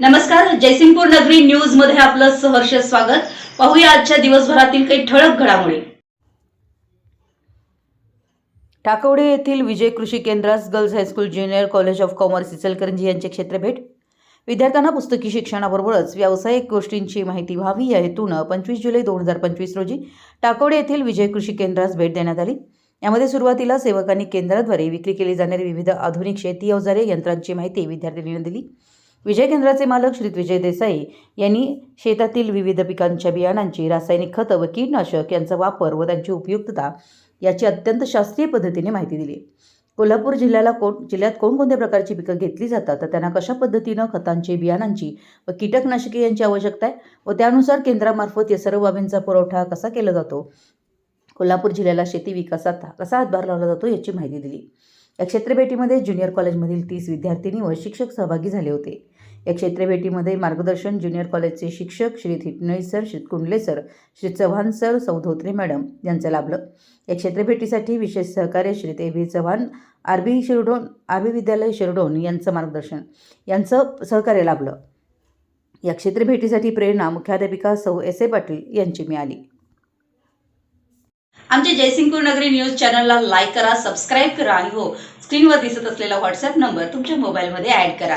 नमस्कार जयसिंगपूर नगरी न्यूजमध्ये आपलं सहर्ष स्वागत. पाहूया आजच्या दिवसभरातील काही ठळक घडामोडी. टाकवडे येथील विजय कृषी केंद्रास girls high school junior college of commerce Ichalkaranji यांचे क्षेत्रभेट विद्यार्थ्यांना पुस्तकी शिक्षणाबरोबरच व्यावसायिक गोष्टींची माहिती व्हावी या हेतूनं पंचवीस जुलै दोन हजार पंचवीस रोजी टाकवडे येथील विजय कृषी केंद्रास भेट देण्यात आली. यामध्ये सुरुवातीला सेवकांनी केंद्राद्वारे विक्री केली जाणारी विविध आधुनिक शेती अवजारे यंत्रांची माहिती विद्यार्थ्यांनी दिली. विजय केंद्राचे मालक श्री विजय देसाई यांनी शेतातील विविध पिकांच्या बियाणांची रासायनिक खतं व कीटनाशक यांचा वापर व त्यांची उपयुक्तता याची अत्यंत शास्त्रीय पद्धतीने माहिती दिली. कोल्हापूर जिल्ह्याला कोण जिल्ह्यात कोणकोणत्या प्रकारची पिकं घेतली जातात? तर त्यांना कशा पद्धतीनं खतांची बियाणांची व कीटकनाशके यांची आवश्यकता आहे? व त्यानुसार केंद्रामार्फत या सर्व बाबींचा पुरवठा कसा केला जातो? कोल्हापूर जिल्ह्याला शेती विकासात कसा हातभार लावला जातो याची माहिती दिली. या क्षेत्रभेटीमध्ये ज्युनियर कॉलेजमधील तीस विद्यार्थिनी व शिक्षक सहभागी झाले होते. या क्षेत्रभेटीमध्ये मार्गदर्शन ज्युनियर कॉलेजचे शिक्षक Shri थिटनई sir Shri Kundale sir Shri Chavan sir सौधोत्रे madam यांचं लाभलं. या क्षेत्रभेटीसाठी विशेष सहकार्य श्री ते V Chavan R B Shirdon R B विद्यालय शिरडोन यांचं मार्गदर्शन यांचं सहकार्य लाभलं. या क्षेत्रभेटीसाठी प्रेरणा मुख्याध्यापिका सौ एस ए पाटील यांची मिळाली. आमच्या जयसिंगपूर नगरी न्यूज चॅनलला लाईक करा सबस्क्राईब करा आणि हो स्क्रीनवर दिसत असलेला व्हॉट्सअप नंबर तुमच्या मोबाईलमध्ये ॲड करा.